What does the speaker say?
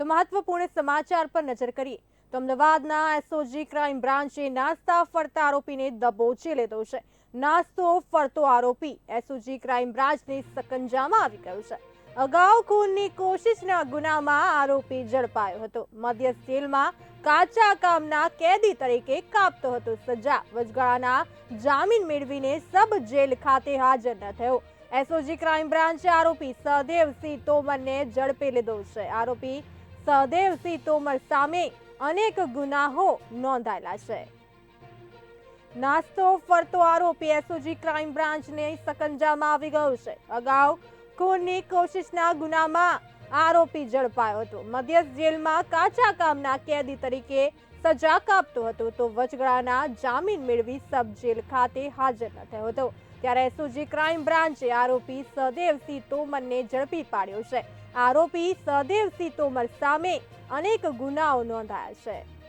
તો મહત્વપૂર્ણ સમાચાર પર નજર કરીએ. તો અમદાવાદના એસઓજી ક્રાઇમ બ્રાન્ચે નાસ્તા ફરતા આરોપીને દબોચી લીધો છે. નાસ્તો ફરતો આરોપી એસઓજી ક્રાઇમ બ્રાન્ચની સકંજામાં આવી ગયો છે. અગાઉ ખૂનની કોશિશના ગુનામાં આરોપી ઝડપાયો હતો. મધ્ય જેલમાં કાચા કામના કેદી તરીકે કાપતો હતો. સજા વચગાળાના જામીન મેળવીને સબ જેલ ખાતે હાજર ન થયો. એસઓજી ક્રાઇમ બ્રાન્ચે આરોપી સહદેવસિંહ તોમરને ઝડપી લીધો છે. આરોપી સહદેવસિંહ તોમર સામે અનેક ગુનાહો નોંધાયેલા છે. નાસ્તો, ફરતો આરોપી એસઓજી ક્રાઇમ બ્રાન્ચને સકંજામાં આવી ગયો છે. અગાઉ ખૂનની કોશિશના ગુનામાં આરોપી ઝડપાયો હતો. મધ્યસ્થ જેલમાં કાચા કામના કેદી તરીકે સજા કાપતો હતો તો વચગાળાના જામીન મેળવી સબ જેલ ખાતે હાજર ન થયો હતો. ત્યારે એસઓજી ક્રાઇમ બ્રાન્ચે આરોપી સહદેવસિંહ તોમરને ઝડપી પાડ્યો છે. આરોપી સહદેવસિંહ તોમર સામે અનેક ગુનાઓ નોંધાયા છે.